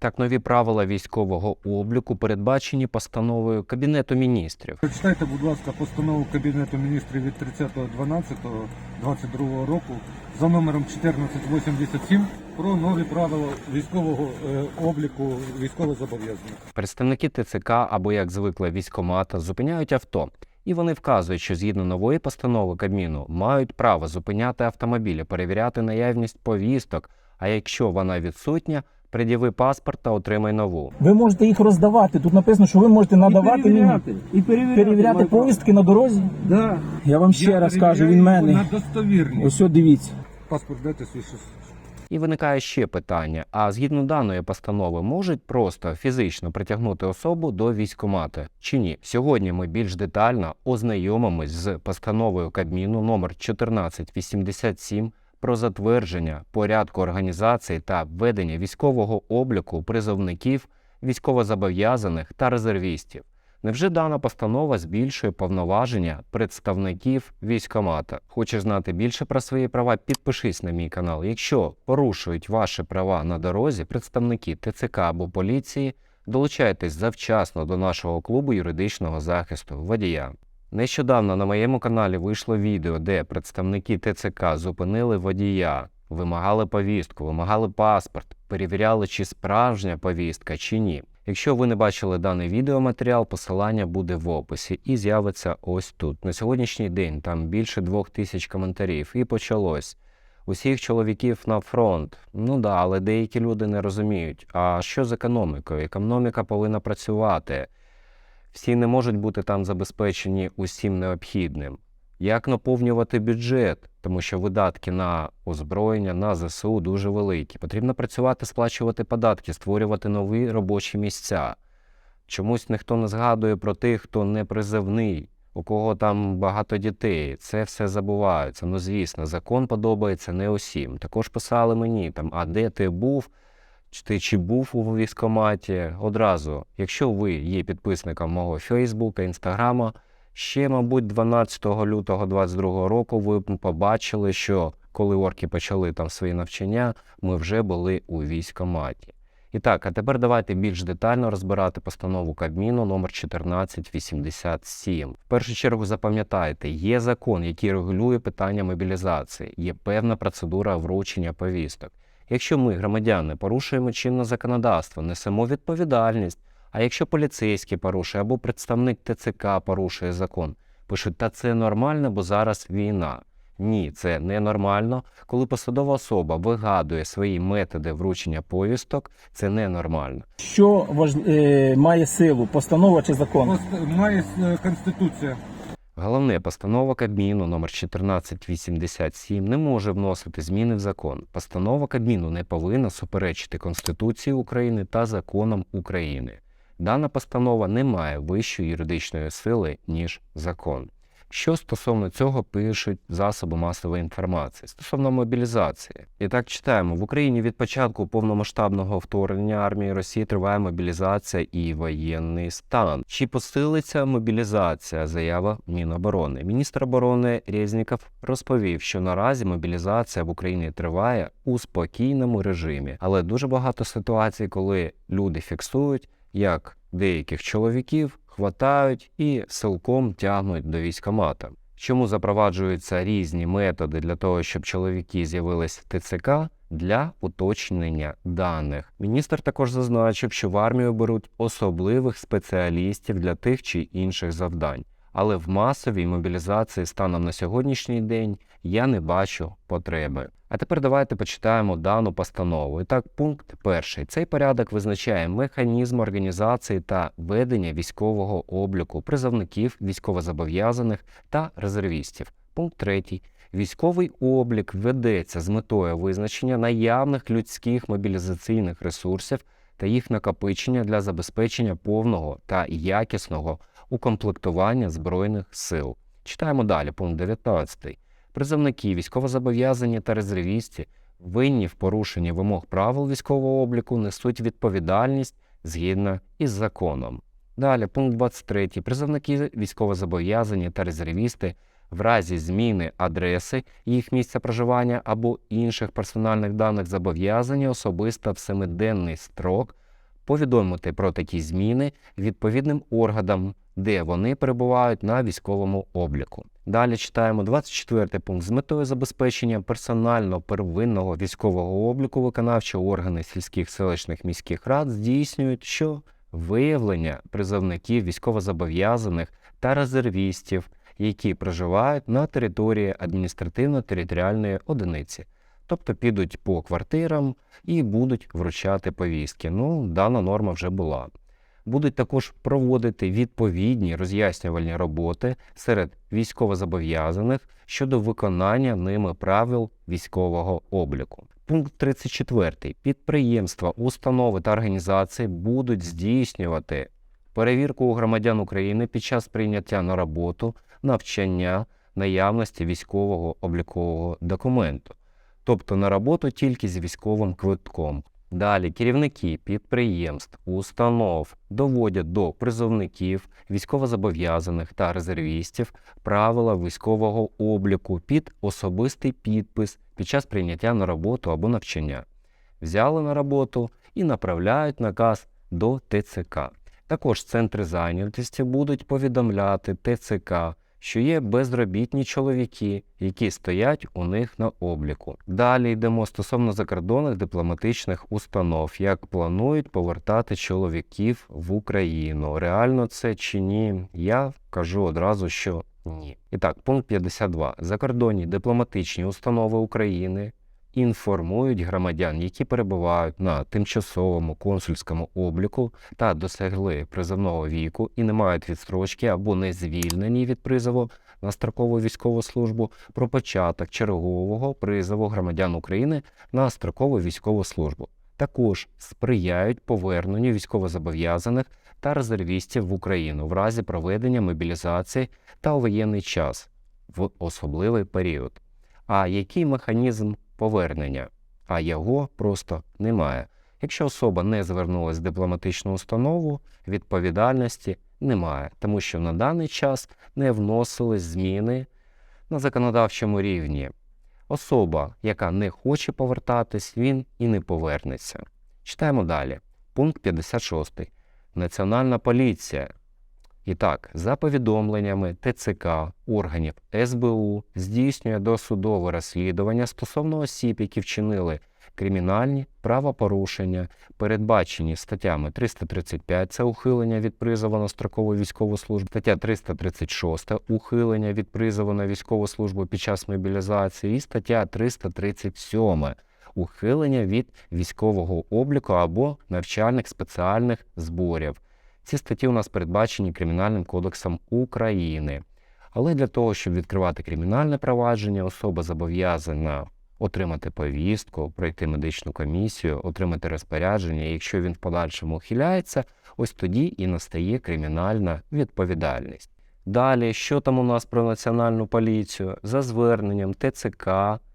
Так, нові правила військового обліку передбачені постановою Кабінету міністрів. Прочитайте, будь ласка, постанову Кабінету міністрів від 30.12.22 року за номером 1487 про нові правила військового е, обліку військовозобов'язаних. Представники ТЦК або як звикли військомата зупиняють авто, і вони вказують, що згідно нової постанови Кабміну мають право зупиняти автомобілі, перевіряти наявність повісток. А якщо вона відсутня, пред'яви паспорт та отримай нову. Ви можете їх роздавати. Тут написано, що ви можете надавати мені перевіряти, і перевіряти, перевіряти повістки на дорозі. Да. Я вам ще Я раз кажу, він мене. Ось дивіться. Паспорт дайте свій щось. І виникає ще питання: а згідно даної постанови можуть просто фізично притягнути особу до військомати чи ні? Сьогодні ми більш детально ознайомимось з постановою Кабміну номер 1487 про затвердження порядку організації та ведення військового обліку призовників, військовозобов'язаних та резервістів. Невже дана постанова збільшує повноваження представників військомата? Хочеш знати більше про свої права? Підпишись на мій канал. Якщо порушують ваші права на дорозі, представники ТЦК або поліції, долучайтесь завчасно до нашого клубу юридичного захисту водія. Нещодавно на моєму каналі вийшло відео, де представники ТЦК зупинили водія, вимагали повістку, вимагали паспорт, перевіряли, чи справжня повістка, чи ні. Якщо ви не бачили даний відеоматеріал, посилання буде в описі і з'явиться ось тут. На сьогоднішній день там більше двох тисяч коментарів, і почалось. Усіх чоловіків на фронт. Ну да, але деякі люди не розуміють. А що з економікою? Економіка повинна працювати. Всі не можуть бути там забезпечені усім необхідним. Як наповнювати бюджет, тому що видатки на озброєння, на ЗСУ дуже великі. Потрібно працювати, сплачувати податки, створювати нові робочі місця. Чомусь ніхто не згадує про тих, хто не призовний, у кого там багато дітей. Це все забувається. Ну, звісно, закон подобається не усім. Також писали мені там, а де ти був? Ти чи був у військкоматі? Одразу, якщо ви є підписником мого Фейсбука, Інстаграма, ще, мабуть, 12 лютого 2022 року ви побачили, що коли орки почали там свої навчання, ми вже були у військкоматі. І так, а тепер давайте більш детально розбирати постанову Кабміну номер 1487. В першу чергу запам'ятайте, є закон, який регулює питання мобілізації, є певна процедура вручення повісток. Якщо ми, громадяни, порушуємо чинне законодавство, несемо відповідальність. А якщо поліцейський порушує або представник ТЦК порушує закон, пишуть, та це нормально, бо зараз війна. Ні, це ненормально. Коли посадова особа вигадує свої методи вручення повісток, це ненормально. Що важ... е, має силу, постанова чи закон? Пост- Має е, конституція. Головне, постанова Кабміну номер 1487 не може вносити зміни в закон. Постанова Кабміну не повинна суперечити Конституції України та законам України. Дана постанова не має вищої юридичної сили, ніж закон. Що стосовно цього пишуть засоби масової інформації стосовно мобілізації. І так читаємо: в Україні від початку повномасштабного вторгнення армії Росії триває мобілізація і воєнний стан. Чи посилиться мобілізація? Заява Міноборони. Міністр оборони Резніков розповів, що наразі мобілізація в Україні триває у спокійному режимі, але дуже багато ситуацій, коли люди фіксують, як деяких чоловіків хватають і силком тягнуть до військомата. Чому запроваджуються різні методи для того, щоб чоловіки з'явились в ТЦК? Для уточнення даних. Міністр також зазначив, що в армію беруть особливих спеціалістів для тих чи інших завдань. Але в масовій мобілізації станом на сьогоднішній день я не бачу потреби. А тепер давайте почитаємо дану постанову. І так, пункт перший. Цей порядок визначає механізм організації та ведення військового обліку призовників, військовозобов'язаних та резервістів. Пункт третій. Військовий облік ведеться з метою визначення наявних людських мобілізаційних ресурсів та їх накопичення для забезпечення повного та якісного укомплектування Збройних сил. Читаємо далі, пункт 19. Призовники, військовозобов'язані та резервісти, винні в порушенні вимог правил військового обліку несуть відповідальність згідно із законом. Далі, пункт 23. Призовники, військовозобов'язані та резервісти в разі зміни адреси їх місця проживання або інших персональних даних зобов'язані особисто в семиденний строк повідомити про такі зміни відповідним органам, де вони перебувають на військовому обліку. Далі читаємо 24 пункт з метою забезпечення персонально первинного військового обліку виконавчі органи сільських селищних міських рад здійснюють, що виявлення призовників військовозобов'язаних та резервістів, які проживають на території адміністративно-територіальної одиниці, тобто підуть по квартирам і будуть вручати повістки. Ну, дана норма вже була. Будуть також проводити відповідні роз'яснювальні роботи серед військовозобов'язаних щодо виконання ними правил військового обліку. Пункт 34. Підприємства, установи та організації будуть здійснювати перевірку у громадян України під час прийняття на роботу, навчання, наявності військового облікового документу, тобто на роботу тільки з військовим квитком. Далі керівники підприємств, установ доводять до призовників, військовозобов'язаних та резервістів правила військового обліку під особистий підпис під час прийняття на роботу або навчання. Взяли на роботу і направляють наказ до ТЦК. Також центри зайнятості будуть повідомляти ТЦК, що є безробітні чоловіки, які стоять у них на обліку. Далі йдемо стосовно закордонних дипломатичних установ, як планують повертати чоловіків в Україну. Реально це чи ні? Я кажу одразу, що ні. І так, пункт 52. Закордонні дипломатичні установи України інформують громадян, які перебувають на тимчасовому консульському обліку та досягли призовного віку і не мають відстрочки або не звільнені від призову на строкову військову службу про початок чергового призову громадян України на строкову військову службу. Також сприяють поверненню військовозобов'язаних та резервістів в Україну в разі проведення мобілізації та у воєнний час в особливий період. А який механізм повернення? А його просто немає. Якщо особа не звернулася в дипломатичну установу, відповідальності немає, тому що на даний час не вносились зміни на законодавчому рівні. Особа, яка не хоче повертатись, він і не повернеться. Читаємо далі. Пункт 56. Національна поліція. І так, за повідомленнями ТЦК органів СБУ здійснює досудове розслідування стосовно осіб, які вчинили кримінальні правопорушення, передбачені статтями 335 це ухилення від призову на строкову військову службу, стаття 336 ухилення від призову на військову службу під час мобілізації, і стаття 337 ухилення від військового обліку або навчальних спеціальних зборів. Ці статті у нас передбачені Кримінальним кодексом України. Але для того, щоб відкривати кримінальне провадження, особа зобов'язана отримати повістку, пройти медичну комісію, отримати розпорядження. І якщо він в подальшому ухиляється, ось тоді і настає кримінальна відповідальність. Далі, що там у нас про національну поліцію? За зверненням ТЦК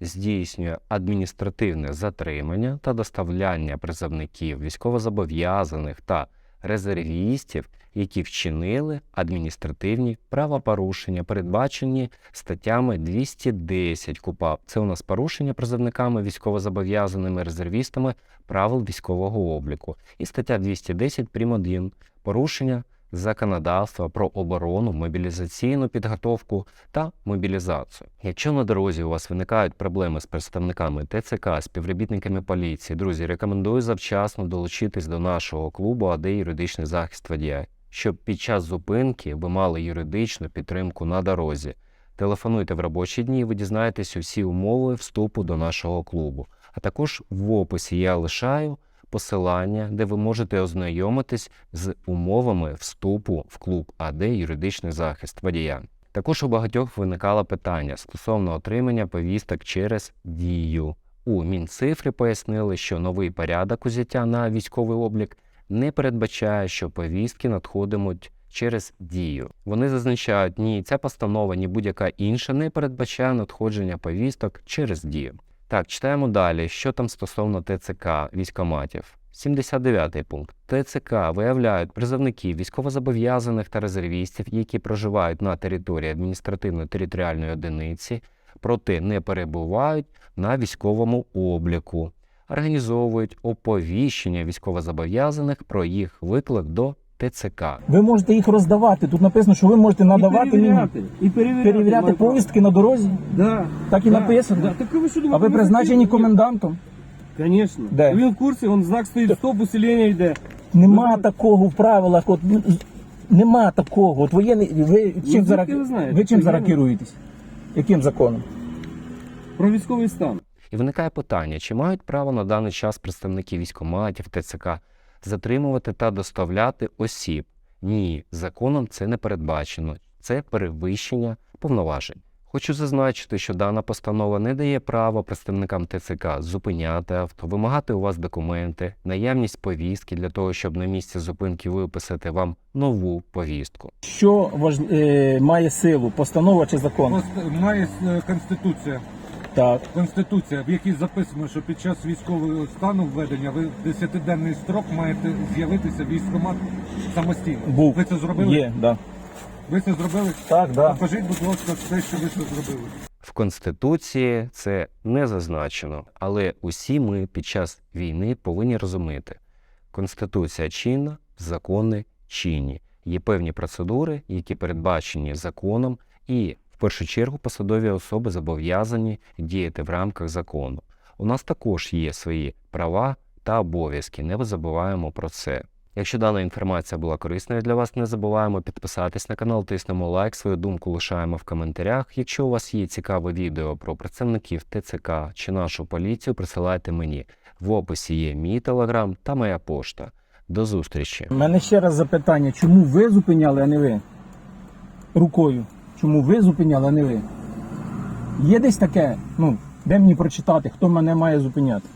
здійснює адміністративне затримання та доставляння призовників військовозобов'язаних та резервістів, які вчинили адміністративні правопорушення, передбачені статтями 210 КУПАП. Це у нас порушення призовниками військовозобов'язаними резервістами правил військового обліку. І стаття 210 прим. 1 порушення законодавства про оборону, мобілізаційну підготовку та мобілізацію. Якщо на дорозі у вас виникають проблеми з представниками ТЦК, співробітниками поліції, друзі, рекомендую завчасно долучитись до нашого клубу АД юридичний захист водія, щоб під час зупинки ви мали юридичну підтримку на дорозі. Телефонуйте в робочі дні, і ви дізнаєтесь усі умови вступу до нашого клубу. А також в описі я лишаю посилання, де ви можете ознайомитись з умовами вступу в клуб АД юридичний захист водія. Також у багатьох виникало питання стосовно отримання повісток через дію. У Мінцифрі пояснили, що новий порядок узяття на військовий облік не передбачає, що повістки надходимуть через дію. Вони зазначають, ні, ця постанова, ні будь-яка інша не передбачає надходження повісток через дію. Так, читаємо далі, що там стосовно ТЦК військоматів. 79 пункт. ТЦК виявляють призовників військовозобов'язаних та резервістів, які проживають на території адміністративно-територіальної одиниці, проте не перебувають на військовому обліку. організовують оповіщення військовозобов'язаних про їх виклик до ТЦК. Ви можете їх роздавати. Тут написано, що ви можете надавати і мені перевіряти, і перевіряти, перевіряти маю повістки на дорозі. Да. Так і да, написано. Да. Так ви що А ви призначені комендантом? Конечно. Де? Він в курсі, он знак стоїть, стоп, усилення йде. Нема Ну, такого в правилах. От ну, нема такого. От воєнний, ви чим звідки зараз ви знаєте? ви чим зараз керуєтесь? Яким законом? Про військовий стан. І виникає питання, чи мають право на даний час представники військоматів ТЦК затримувати та доставляти осіб? Ні, законом це не передбачено. Це перевищення повноважень. Хочу зазначити, що дана постанова не дає права представникам ТЦК зупиняти авто, вимагати у вас документи, наявність повістки для того, щоб на місці зупинки виписати вам нову повістку. Що важ... е, має силу? Постанова чи закон? Пост- Має е, конституція. Так. Конституція, в якій записано, що під час військового стану введення ви в 10-денний строк маєте з'явитися в військкомат самостійно. Був. Ви це зробили? Є, да. Ви це зробили? Так, да. Покажіть, будь ласка, те, що ви це зробили. В Конституції це не зазначено, але усі ми під час війни повинні розуміти: Конституція чинна, закони чинні. Є певні процедури, які передбачені законом, і в першу чергу посадові особи зобов'язані діяти в рамках закону. У нас також є свої права та обов'язки. Не забуваємо про це. Якщо дана інформація була корисною для вас, не забуваємо підписатись на канал, тиснемо лайк, свою думку лишаємо в коментарях. Якщо у вас є цікаве відео про представників ТЦК чи нашу поліцію, присилайте мені. В описі є мій телеграм та моя пошта. До зустрічі! У мене ще раз запитання, чому ви зупиняли, а не ви? Рукою. Чому ви зупиняли, а не ви? Є десь таке, ну, де мені прочитати, хто мене має зупиняти?